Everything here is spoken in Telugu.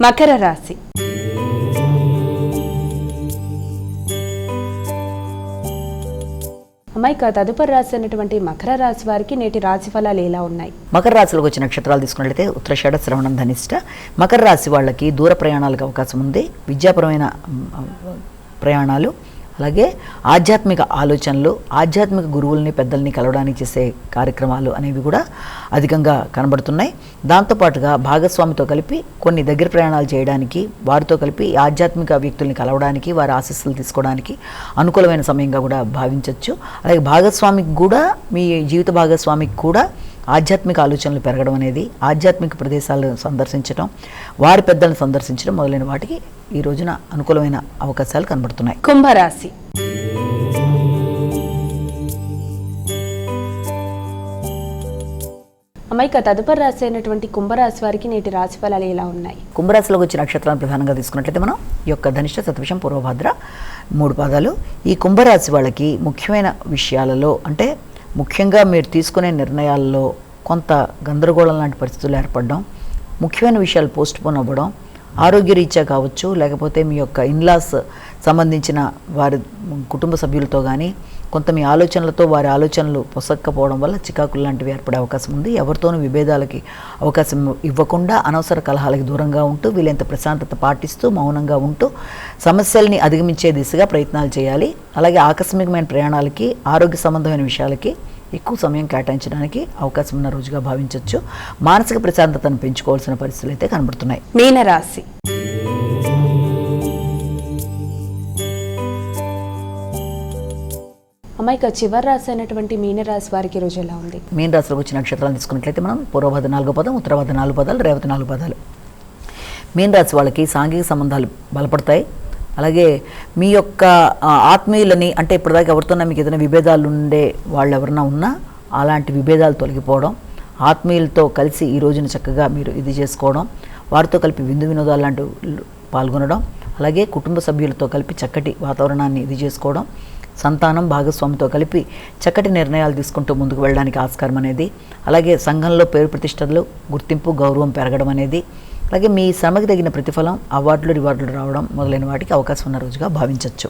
మకర రాశి. అమ్మాయి తదుపరి రాశి అయినటువంటి మకర రాశి వారికి నేటి రాశి ఫలాలు ఎలా ఉన్నాయి? మకర రాశిలోకి వచ్చిన నక్షత్రాలు తీసుకున్నట్లయితే ఉత్తరాషాఢ శ్రవణం ధనిష్ట. మకర రాశి వాళ్ళకి దూర ప్రయాణాలకు అవకాశం ఉంది. విద్యాపరమైన ప్రయాణాలు. అలాగే ఆధ్యాత్మిక ఆలోచనలు ఆధ్యాత్మిక గురువుల్ని పెద్దల్ని కలవడానికి చేసే కార్యక్రమాలు అనేవి కూడా అధికంగా కనబడుతున్నాయి. దాంతోపాటుగా భాగస్వామితో కలిపి కొన్ని దగ్గర ప్రయాణాలు చేయడానికి వారితో కలిపి ఆధ్యాత్మిక వ్యక్తుల్ని కలవడానికి వారి ఆశీస్సులు తీసుకోవడానికి అనుకూలమైన సమయంగా కూడా భావించవచ్చు అలాగే భాగస్వామికి కూడా మీ జీవిత భాగస్వామికి కూడా ఆధ్యాత్మిక ఆలోచనలు పెరగడం అనేది ఆధ్యాత్మిక ప్రదేశాలను సందర్శించడం వారి పెద్దలను సందర్శించడం మొదలైన వాటికి ఈ రోజున అనుకూలమైన అవకాశాలు కనబడుతున్నాయి. కుంభరాశి. అమ్మాయి ఇక తదుపరి రాశి అయినటువంటి కుంభరాశి వారికి నేటి రాశి ఫలాలు ఎలా ఉన్నాయి? కుంభరాశిలోకి వచ్చిన నక్షత్రాలను ప్రధానంగా తీసుకున్నట్లయితే మనం ఈ యొక్క ధనిష్ట శతవిషం పూర్వభద్ర మూడు పాదాలు. ఈ కుంభరాశి వాళ్ళకి ముఖ్యమైన విషయాలలో అంటే ముఖ్యంగా మీరు తీసుకునే నిర్ణయాల్లో కొంత గందరగోళం లాంటి పరిస్థితులు ఏర్పడడం ముఖ్యమైన విషయాలు పోస్ట్ పోన్ అవ్వడం ఆరోగ్యరీత్యా కావచ్చు లేకపోతే మీ యొక్క ఇన్లాస్ సంబంధించిన వారి కుటుంబ సభ్యులతో కానీ కొంత మీ ఆలోచనలతో వారి ఆలోచనలు పొసక్కపోవడం వల్ల చికాకులు లాంటివి ఏర్పడే అవకాశం ఉంది. ఎవరితోనూ విభేదాలకి అవకాశం ఇవ్వకుండా అనవసర కలహాలకి దూరంగా ఉంటూ వీలైనంత ప్రశాంతత పాటిస్తూ మౌనంగా ఉంటూ సమస్యల్ని అధిగమించే దిశగా ప్రయత్నాలు చేయాలి. అలాగే ఆకస్మికమైన ప్రయాణాలకి ఆరోగ్య సంబంధమైన విషయాలకి ఎక్కువ సమయం కేటాయించడానికి అవకాశం ఉన్న రోజుగా భావించవచ్చు మానసిక ప్రశాంతతను పెంచుకోవాల్సిన పరిస్థితులు అయితే కనబడుతున్నాయి. మీనరాశి. అమ్మాయి ఇక చివరి రాశి అయినటువంటి మీనరాశి వారికి రోజు ఎలా ఉంది? మీన రాశిలోకి వచ్చిన నక్షత్రాలు తీసుకున్నట్లయితే మనం పూర్వభద నాలుగో పదం ఉత్తరభద నాలుగు పదాలు రేవతి నాలుగు పదాలు. మీన రాశి వాళ్ళకి సాంఘిక సంబంధాలు బలపడతాయి. అలాగే మీ యొక్క ఆత్మీయులని అంటే ఇప్పటిదాకా ఎవరితోనా మీకు ఏదైనా విభేదాలు ఉండే వాళ్ళు ఎవరైనా ఉన్నా అలాంటి విభేదాలు తొలగిపోవడం ఆత్మీయులతో కలిసి ఈ రోజున చక్కగా మీరు ఇది చేసుకోవడం వారితో కలిపి విందు వినోదాలు లాంటివి పాల్గొనడం అలాగే కుటుంబ సభ్యులతో కలిపి చక్కటి వాతావరణాన్ని ఇది చేసుకోవడం సంతానం భాగస్వామితో కలిపి చక్కటి నిర్ణయాలు తీసుకుంటూ ముందుకు వెళ్ళడానికి ఆస్కారం అనేది అలాగే సంఘంలో పేరు ప్రతిష్టలు గుర్తింపు గౌరవం పెరగడం అనేది అలాగే మీ శ్రమకి తగిన ప్రతిఫలం అవార్డులు రివార్డులు రావడం మొదలైన వాటికి అవకాశం ఉన్న రోజుగా భావించవచ్చు